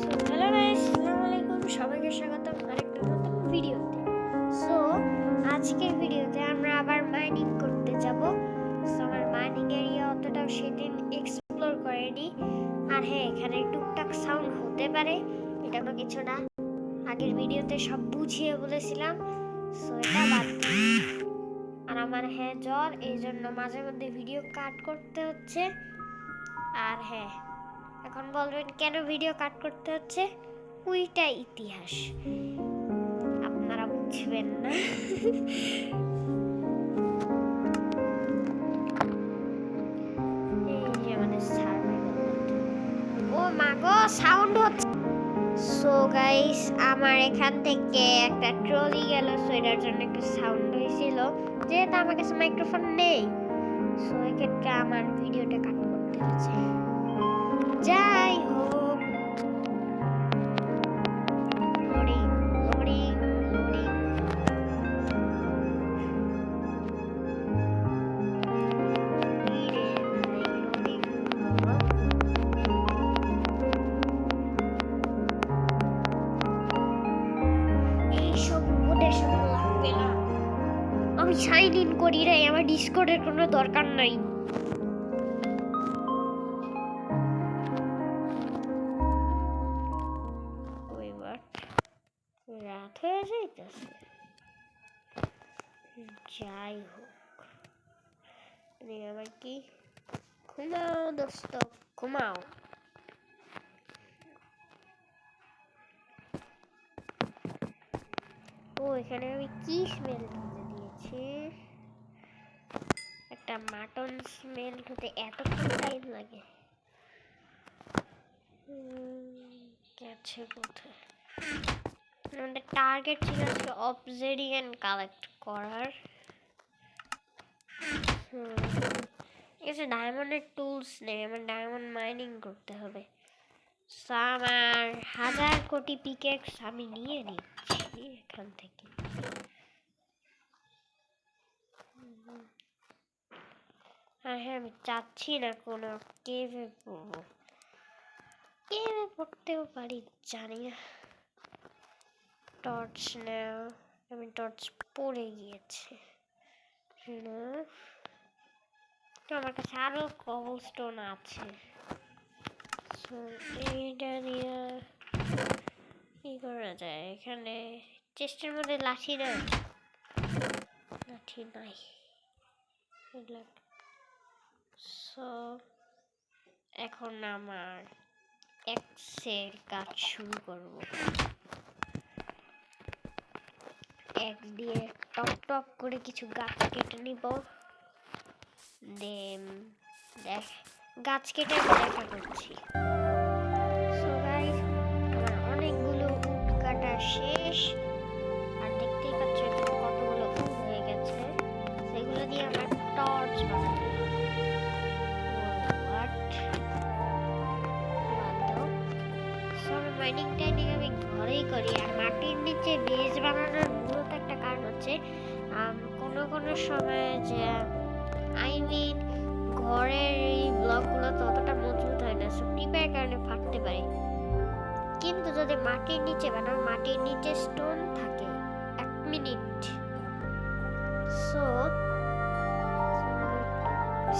So hello guys আসসালামু আলাইকুম সবাইকে স্বাগতম আরেকটা নতুন ভিডিওতে। সো আজকের ভিডিওতে আমরা আবার মাইনিং করতে যাব। সো আমার মাইনিং এরিয়া অতটাও সেদিন এক্সপ্লোর করেনি। আর হ্যাঁ এখানে টুকটাক সাউন্ড হতে পারে। এটা কোনো কিছু না। আগের ভিডিওতে সব বুঝিয়ে বলেছিলাম। সো এটা বাদ আর আমার হ্যাঁ জ্বর এই জন্য মাঝে মধ্যে ভিডিও কাট করতে হচ্ছে। আর হ্যাঁ এখন বলবেন কেন ভিডিও কাট করতে হচ্ছে? ওইটা ইতিহাস। আপনারা বুঝবেন না। ও মা গো সাউন্ড হচ্ছে। সো গাইস আমার এখান থেকে একটা ট্রলি গেল। সো এটার জন্য একটু সাউন্ড হয়েছিল। যেহেতু আমার কাছে মাইক্রোফোন নেই সো এক্ষেত্রে আমার ভিডিওটা কাট করতে হচ্ছে। যাই হোক। সাথে লাগবে না। আমি সাইন ইন করি রে আমার ডিসকর্ডের কোনো দরকার নাই। আমার কি ঘুমাও দোস্ত ঘুমাও ও এখানে আমি কি স্মেল দিতে দিয়েছি? একটা মাটন স্মেল হতে এতক্ষণ টাইম লাগে। গেছে কোথায়? আমাদের টার্গেট ছিল আজকে অবজেরিয়ান কালেক্ট করার। হুম, ঠিক আছে ডায়মন্ডের টুলস নেই, আমার ডায়মন্ড মাইনিং করতে হবে। আমার হাজার কোটি পিকেক্স আমি নিয়ে নিচ্ছি এখান থেকে। আর হ্যাঁ আমি চাচ্ছি না কোনো কেভে পড়ব। কেভে পড়তেও পারি, জানি না। টর্চ নেওয়া আমি টর্চ পড়ে গিয়েছে। না তো আমার কাছে আরও কবল স্টোন আছে এইটা নিয়ে করা যায়? এখানে চেস্টের মধ্যে লাঠি না লাঠি নাই। সো এখন আমার এক্সের কাজ শুরু করব। এক দিয়ে টপ টপ করে কিছু গাছ কেটে নিব। দেখ, গাছ কেটে দেখা করছি। আমার অনেকগুলো উড কাটা শেষ। আর দেখতেই পাচ্ছ এখানে কতগুলো হয়ে গেছে। সেগুলো দিয়ে আমার টর্চ বানাতে মাইনিং টাইনিং আমি ঘরেই করি। আর মাটির নিচে বেজ বানানোর মূলত একটা কারণ হচ্ছে কোনো কোনো সময় যে আই মিন ঘরের এই ব্লকগুলো ততটা মজবুত হয় না সো কারণে ফাটতে পারে। কিন্তু যদি মাটির নিচে বানাও মাটির নিচে স্টোন থাকে, এক মিনিট সো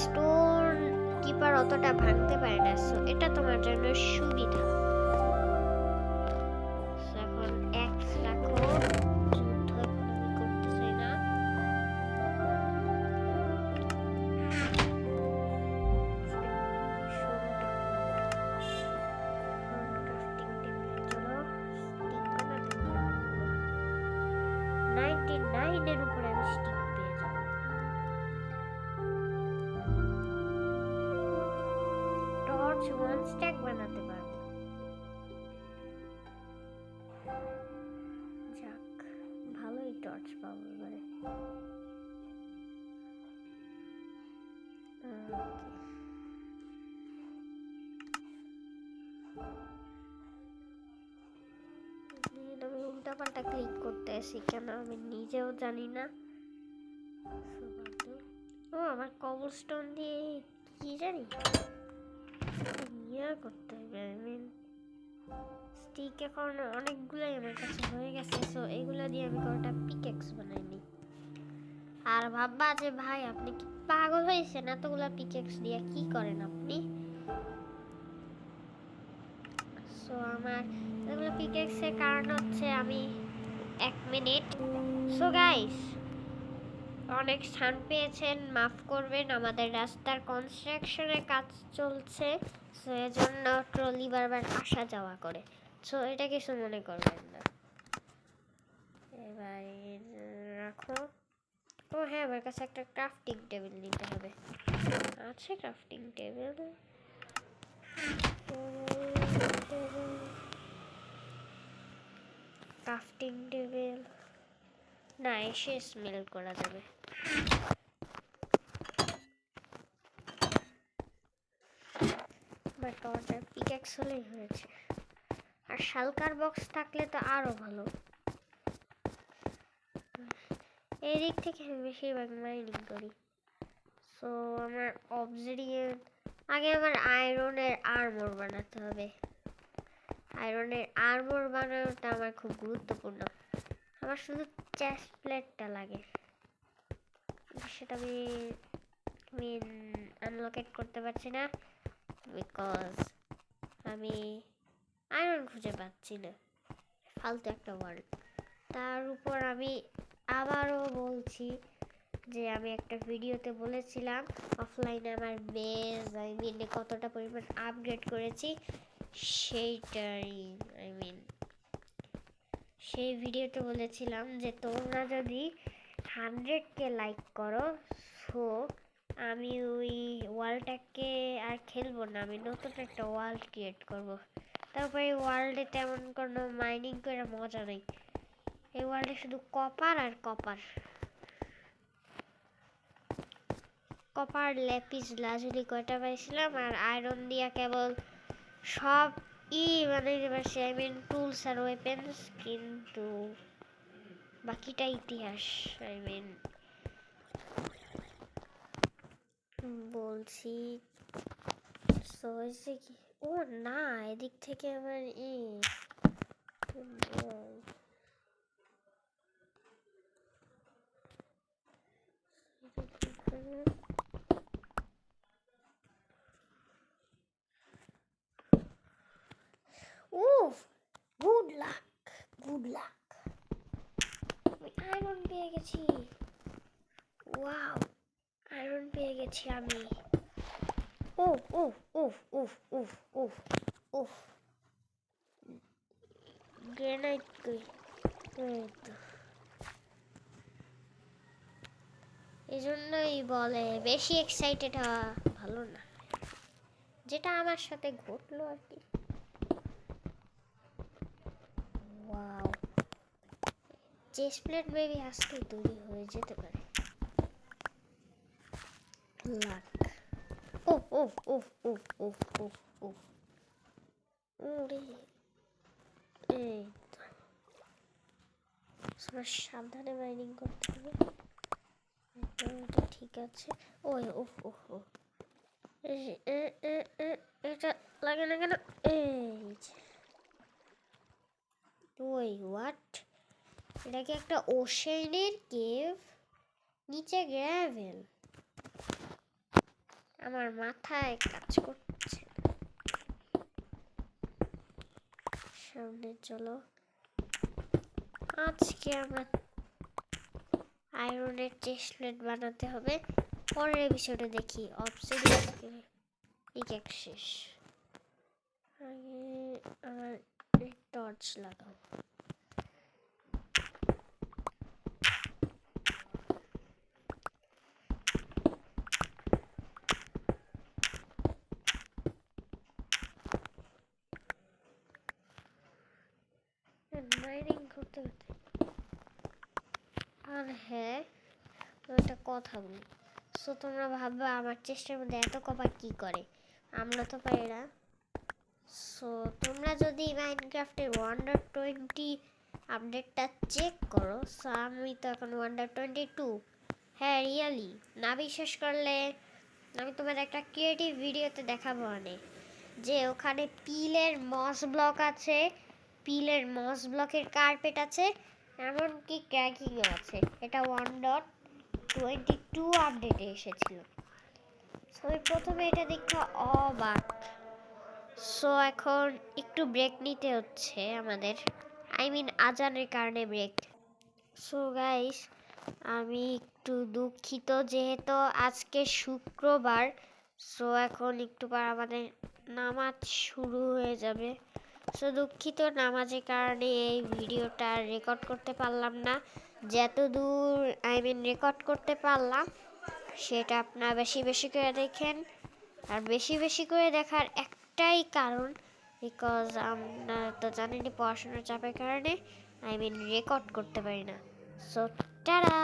স্টোন কিপার অতটা ভাঙতে পারে না। সো এটা তোমার জন্য সুবিধা। ওয়ান স্ট্যাক বানাতে পারব। যাক, ভালোই টর্চ পাবো এবারে। আমি উল্টা পাল্টা ক্লিক করতে আসি কেন আমি নিজেও জানি না। ও, আমার কবল স্টোন দিয়ে কি জানি? ইয়া করতে হবে আই মিন স্টিক এখন অনেকগুলোই আমার কাছে হয়ে গেছে সো এগুলো দিয়ে আমি কোনটা পিকেক্স বানাই নি। আর ভাববা যে ভাই, আপনি কি পাগল হয়েছেন? এতগুলো পিকেক্স দিয়ে কি করেন আপনি? সো আমার এগুলো পিকেক্সের কারণ হচ্ছে আমি এক মিনিট সো গাইস অনেক স্থান পেয়েছেন, মাফ করবেন, আমাদের রাস্তার কনস্ট্রাকশনের কাজ চলছে সো এজন্য ট্রলি বারবার আসা যাওয়া করে। সো এটা কিছু মনে করবেন না। এবার রাখো। ও হ্যাঁ আমার কাছে একটা ক্রাফটিং টেবিল নিতে হবে। আছে ক্রাফটিং টেবিল ক্রাফটিং টেবিল না, এসে স্মেল করা যাবে। বাট অর্ডার পিক্যাক্স হলেই হয়েছে। আর শালকার বক্স থাকলে তো আরও ভালো। এই দিক থেকে আমি বেশিরভাগ মাইনিং করি। সো আমার অবজেরিয়ান আগে আমার আয়রনের আর্মর বানাতে হবে। আয়রনের আর্মর বানানোটা আমার খুব গুরুত্বপূর্ণ। আমার শুধু চেস্ট প্লেটটা লাগে। সেটা আমি আমি আনলকেট করতে পারছি না বিকজ আমি আয়রন খুঁজে পাচ্ছি না। ফালতু একটা ওয়ার্ড তার উপর আমি আবারও বলছি যে আমি একটা ভিডিওতে বলেছিলাম অফলাইনে আমার বেজ আই মিন কতটা পরিমাণ আপগ্রেড করেছি সেইটাই আই মিন সেই ভিডিওতে বলেছিলাম যে তোমরা যদি হান্ড্রেড কে লাইক করো সো আমি ওই ওয়ালটাকে আর খেলব না, আমি নতুন একটা ওয়ার্ল্ড ক্রিয়েট করব। তারপরে এই ওয়ার্ল্ডে তেমন কোনো মাইনিং করে মজা নেই। এই ওয়ার্ল্ডে শুধু কপার আর কপার কপার ল্যাপিস লাজুলি কয়টা পাইছিলাম? আর আয়রন দিয়া কেবল সব ই বানাইতে পারছি আই মিন টুলস আর ওয়েপেন্স কিন্তু বাকিটা ইতিহাস আই মিন বলছি so হয়েছে কি ও না এদিক থেকে আমার ই বল। উফ good luck good luck iron পেয়ে গেছি ওয়াও আয়রন পেয়ে গেছি আমি উফ উফ উফ উফ উফ উফ উফ গ্রেনাইট কই এই জন্যই বলে, বেশি এক্সাইটেড হওয়া ভালো না। যেটা আমার সাথে ঘটলো আর কি। ওয়াও চেস্ট প্লেট বেবি আজকে দূরে হয়ে যেতে পারে। লাক ও ও ও ও ও ও ও এই সাবধানে মাইনিং করতে হবে। এটা ঠিক আছে। ও ও ও ও এটা লাগে না কেন? এই যে ওই হোয়াট এটা কি একটা ওশেনের কেভ, নিচে গ্র্যাভেল। আমার মাথায় কাজ করছে। সামনে চলো। আজকে আমরা আয়রনের চেস্টলেট বানাতে হবে। পরের এপিসোডে দেখি। অবসিডিয়ানকে পিকেক শেষ। আগে আমার টর্চ লাগাও। করতে করতে আর হ্যাঁ একটা কথা বলি। সো তোমরা ভাববে আমার চেষ্টার মধ্যে এত কপার কি করে? আমরা তো পারি না। সো তোমরা যদি মাইনক্রাফটের ওয়ান্ডার টোয়েন্টি আপডেটটা চেক করো, সো আমি তো এখন ওয়ান্ডার টোয়েন্টি টু হ্যাঁ রিয়ালি না বিশ্বাস করলে আমি তোমাদের একটা ক্রিয়েটিভ ভিডিওতে দেখাবো অনেক। যে ওখানে পিলের মস ব্লক আছে, পিলের মস ব্লকের কার্পেট আছে, এমনকি ক্র্যাকিংও আছে। এটা ওয়ান ডট টোয়েন্টি টু আপডেটে এসেছিল। সো প্রথমে এটা দেখে অবাক। সো এখন একটু ব্রেক নিতে হচ্ছে আমাদের। আই মিন আজানের কারণে ব্রেক সো গাইস আমি একটু দুঃখিত যেহেতু আজকে শুক্রবার। সো এখন একটু পর আমাদের নামাজ শুরু হয়ে যাবে। সো দুঃখিত নামাজের কারণে এই ভিডিওটা রেকর্ড করতে পারলাম না। যত দূর আই মিন রেকর্ড করতে পারলাম, সেটা আপনারা বেশি বেশি করে দেখেন। আর বেশি বেশি করে দেখার একটাই কারণ বিকজ আমরা তো জানেনই পড়াশোনার চাপের কারণে আই মিন রেকর্ড করতে পারি না। So tata